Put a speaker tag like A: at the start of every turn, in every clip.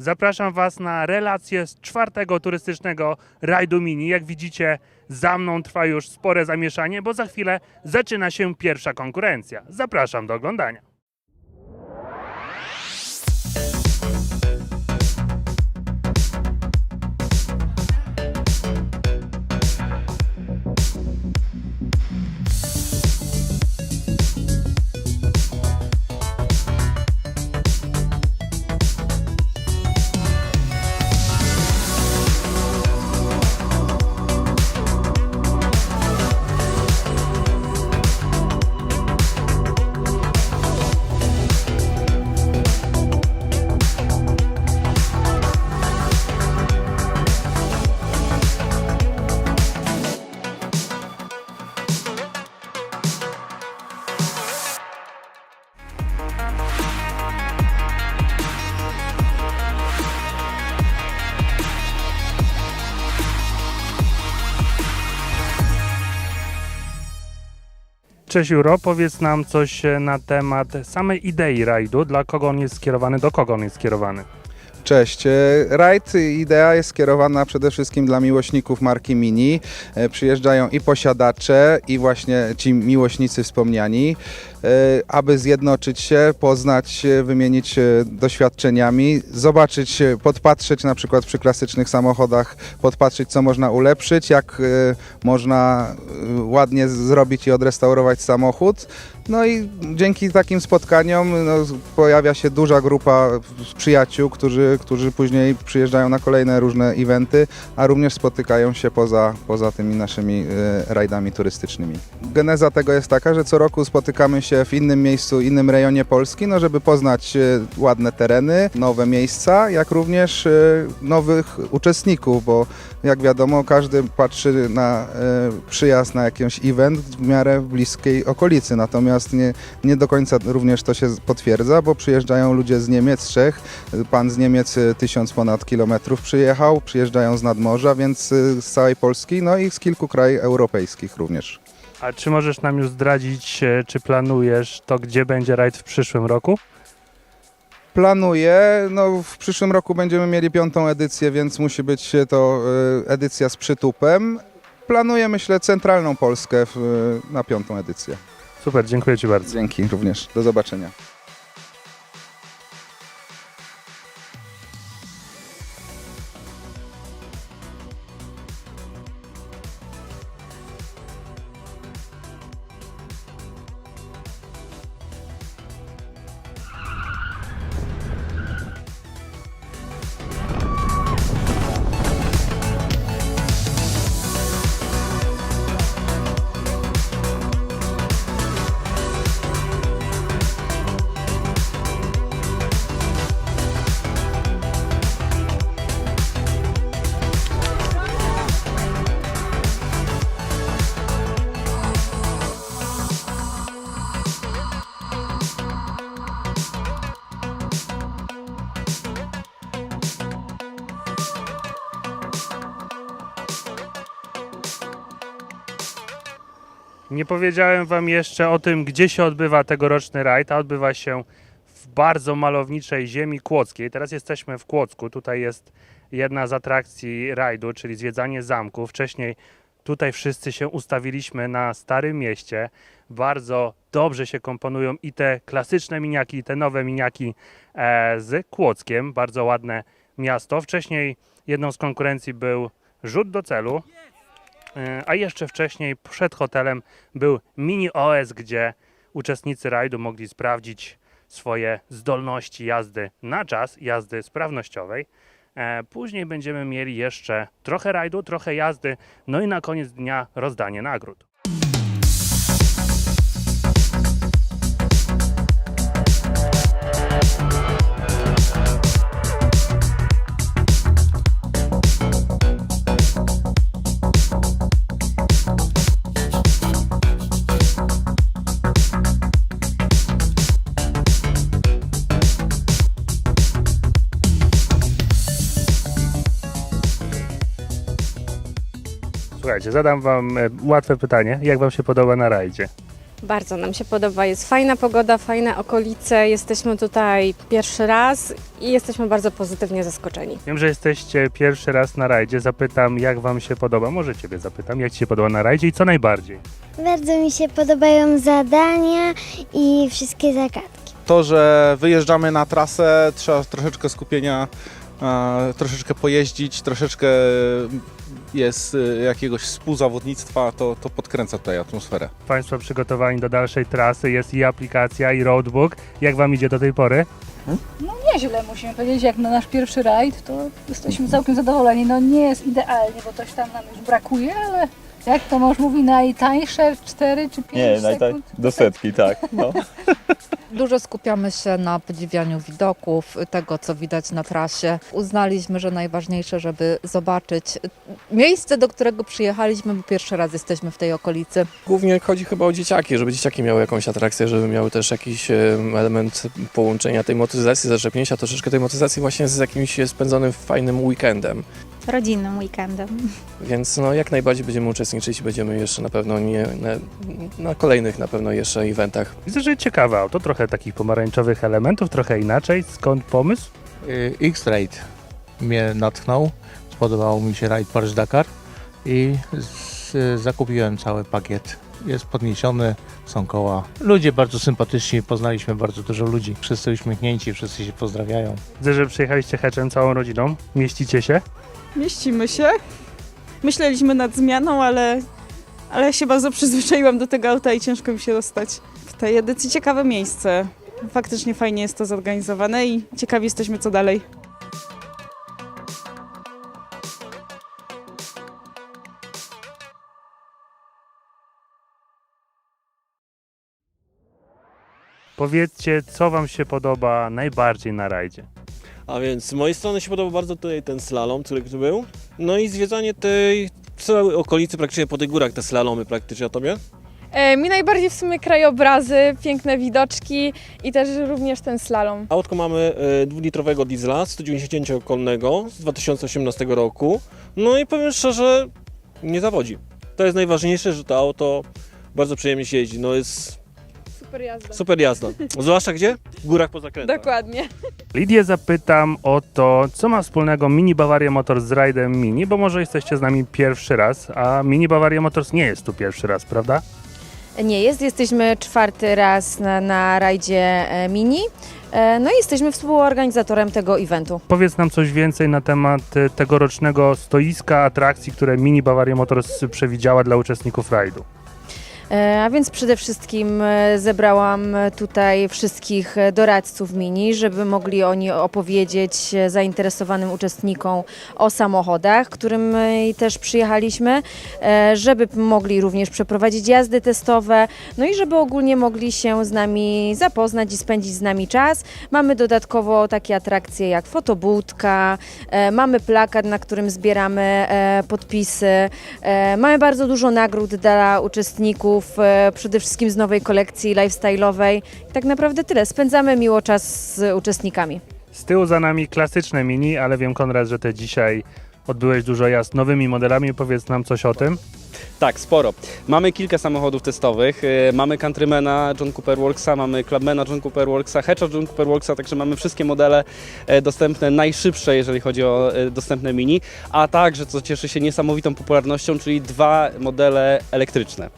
A: Zapraszam Was na relację z czwartego turystycznego rajdu mini. Jak widzicie, za mną trwa już spore zamieszanie, bo za chwilę zaczyna się pierwsza konkurencja. Zapraszam do oglądania. Cześć Juro, powiedz nam coś e, na temat samej idei rajdu, dla kogo on jest skierowany, do kogo on jest skierowany.
B: Cześć. E, Rajd Idea jest skierowana przede wszystkim dla miłośników marki Mini. E, Przyjeżdżają i posiadacze, i właśnie ci miłośnicy wspomniani, e, aby zjednoczyć się, poznać wymienić doświadczeniami, zobaczyć, podpatrzeć na przykład przy klasycznych samochodach, podpatrzeć co można ulepszyć, jak można ładnie zrobić i odrestaurować samochód. No i dzięki takim spotkaniom no, pojawia się duża grupa przyjaciół, którzy, którzy później przyjeżdżają na kolejne różne eventy, a również spotykają się poza, poza tymi naszymi e, rajdami turystycznymi. Geneza tego jest taka, że co roku spotykamy się w innym miejscu, innym rejonie Polski, no, żeby poznać e, ładne tereny, nowe miejsca, jak również e, nowych uczestników, bo jak wiadomo, każdy patrzy na e, przyjazd na jakiś event w miarę bliskiej okolicy, natomiast nie, nie do końca również to się potwierdza, bo przyjeżdżają ludzie z Niemiec, Czech, pan z Niemiec e, tysiąc ponad kilometrów przyjechał, przyjeżdżają z nadmorza, więc e, z całej Polski, no i z kilku krajów europejskich również.
A: A czy możesz nam już zdradzić, e, czy planujesz to, gdzie będzie rajd w przyszłym roku?
B: Planuję, no w przyszłym roku będziemy mieli piątą edycję, więc musi być to edycja z przytupem. Planuję, myślę, centralną Polskę na piątą edycję.
A: Super, dziękuję Ci bardzo.
B: Dzięki również. Do zobaczenia.
A: Nie powiedziałem Wam jeszcze o tym, gdzie się odbywa tegoroczny rajd, a odbywa się w bardzo malowniczej ziemi kłodzkiej. Teraz jesteśmy w Kłodzku. Tutaj jest jedna z atrakcji rajdu, czyli zwiedzanie zamku. Wcześniej tutaj wszyscy się ustawiliśmy na Starym Mieście. Bardzo dobrze się komponują i te klasyczne miniaki, i te nowe miniaki e, z Kłodzkiem. Bardzo ładne miasto. Wcześniej jedną z konkurencji był rzut do celu. E, A jeszcze wcześniej przed hotelem był mini OS, gdzie uczestnicy rajdu mogli sprawdzić swoje zdolności jazdy na czas, jazdy sprawnościowej. E, Później będziemy mieli jeszcze trochę rajdu, trochę jazdy, no i na koniec dnia rozdanie nagród. Słuchajcie, zadam Wam e, łatwe pytanie. Jak Wam się podoba na rajdzie?
C: Bardzo nam się podoba. Jest fajna pogoda, fajne okolice. Jesteśmy tutaj pierwszy raz i jesteśmy bardzo pozytywnie zaskoczeni.
A: Wiem, że jesteście pierwszy raz na rajdzie. Zapytam, jak wam się podoba. Może ciebie zapytam, jak ci się podoba na rajdzie i co najbardziej?
D: Bardzo mi się podobają zadania i wszystkie zagadki.
E: To, że wyjeżdżamy na trasę, trzeba troszeczkę skupienia, troszeczkę pojeździć, troszeczkę jest e, jakiegoś współzawodnictwa, to, to podkręca tutaj atmosferę.
A: Państwo przygotowani do dalszej trasy, jest i aplikacja, i roadbook. Jak wam idzie do tej pory?
F: Nieźle musimy powiedzieć, jak na nasz pierwszy rajd, to jesteśmy całkiem zadowoleni. No nie jest idealnie, bo coś tam nam już brakuje, ale jak to mąż mówi, najtańsze 4 czy 5
G: Nie, najta-
F: sekund?
G: do setki, tak. No.
H: Dużo skupiamy się na podziwianiu widoków, tego co widać na trasie. Uznaliśmy, że najważniejsze, żeby zobaczyć miejsce, do którego przyjechaliśmy, bo pierwszy raz jesteśmy w tej okolicy.
I: Głównie chodzi chyba o dzieciaki, żeby dzieciaki miały jakąś atrakcję, żeby miały też jakiś em, element połączenia tej motoryzacji, zaczepnięcia troszeczkę tej motoryzacji właśnie z jakimś spędzonym fajnym weekendem.
J: rodzinnym weekendem.
I: Więc no, jak najbardziej będziemy uczestniczyć i będziemy jeszcze na pewno nie, na, na kolejnych na pewno jeszcze eventach.
A: Widzę, że ciekawe auto, trochę takich pomarańczowych elementów, trochę inaczej. Skąd pomysł?
K: Y, X-Ride mnie natchnął, spodobał mi się rajd Paryż-Dakar i z, zakupiłem cały pakiet. Jest podniesiony, są koła. Ludzie bardzo sympatyczni, poznaliśmy bardzo dużo ludzi. Wszyscy uśmiechnięci, wszyscy się pozdrawiają.
A: Widzę, że przyjechaliście heczem całą rodziną. Mieścicie się?
L: Mieścimy się. Myśleliśmy nad zmianą, ale, ale się bardzo przyzwyczaiłam do tego auta i ciężko mi się dostać. W tej edycji ciekawe miejsce. Faktycznie fajnie jest to zorganizowane i ciekawi jesteśmy co dalej.
A: Powiedzcie, co wam się podoba najbardziej na rajdzie?
M: A więc z mojej strony się podoba bardzo tutaj ten slalom, który tu był. No i zwiedzanie tej całej okolicy, praktycznie po tych górach te slalomy praktycznie, a tobie?
J: E, mi najbardziej w sumie krajobrazy, piękne widoczki i też również ten slalom.
M: Autko mamy e, dwulitrowego diesla 190-konnego z 2018 roku. No i powiem szczerze, nie zawodzi. To jest najważniejsze, że to auto bardzo przyjemnie się jeździ. No jest
J: Super jazda.
M: super jazda. Zwłaszcza gdzie? W górach po zakrętach.
J: Dokładnie.
A: Lidię zapytam o to, co ma wspólnego Mini Bavaria Motors z rajdem Mini, bo może jesteście z nami pierwszy raz, a Mini Bavaria Motors nie jest tu pierwszy raz, prawda?
C: Nie jest, jesteśmy czwarty raz na, na rajdzie e, Mini. E, No i jesteśmy współorganizatorem tego eventu.
A: Powiedz nam coś więcej na temat e, tegorocznego stoiska atrakcji, które Mini Bavaria Motors przewidziała dla uczestników rajdu.
C: E, A więc przede wszystkim e, zebrałam tutaj wszystkich e, doradców Mini, żeby mogli oni opowiedzieć zainteresowanym uczestnikom o samochodach, którym też przyjechaliśmy, żeby mogli również przeprowadzić jazdy testowe, no i żeby ogólnie mogli się z nami zapoznać i spędzić z nami czas. Mamy dodatkowo takie atrakcje jak fotobudka, mamy plakat, na którym zbieramy podpisy, mamy bardzo dużo nagród dla uczestników, e, przede wszystkim z nowej kolekcji lifestyle'owej. Tak naprawdę tyle. Spędzamy miło czas z uczestnikami.
A: Z tyłu za nami klasyczne Mini, ale wiem Konrad, że ty dzisiaj odbyłeś dużo jazd nowymi modelami. Powiedz nam coś o tym.
N: Tak, sporo. Mamy kilka samochodów testowych. Yy, Mamy Countrymana John Cooper Worksa, mamy Clubmana John Cooper Worksa, Hedgehog John Cooper Worksa, także mamy wszystkie modele e, dostępne, najszybsze, jeżeli chodzi o e, dostępne mini, a także, co cieszy się niesamowitą popularnością, czyli dwa modele elektryczne.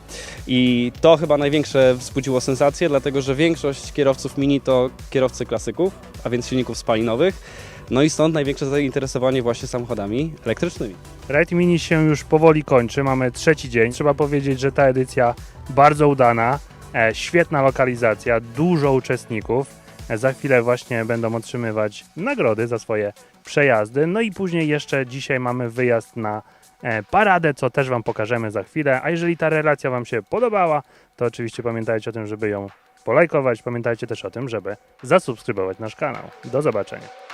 N: I to chyba największe wzbudziło sensację, dlatego że większość kierowców mini to kierowcy klasyków, a więc silników spalinowych. No i stąd największe zainteresowanie właśnie samochodami elektrycznymi.
A: Rajd Mini się już powoli kończy, mamy trzeci dzień. Trzeba powiedzieć, że ta edycja bardzo udana, e, świetna lokalizacja, dużo uczestników. E, za chwilę właśnie będą otrzymywać nagrody za swoje przejazdy. No i później jeszcze dzisiaj mamy wyjazd na e, paradę, co też Wam pokażemy za chwilę. A jeżeli ta relacja Wam się podobała, to oczywiście pamiętajcie o tym, żeby ją polajkować. Pamiętajcie też o tym, żeby zasubskrybować nasz kanał. Do zobaczenia.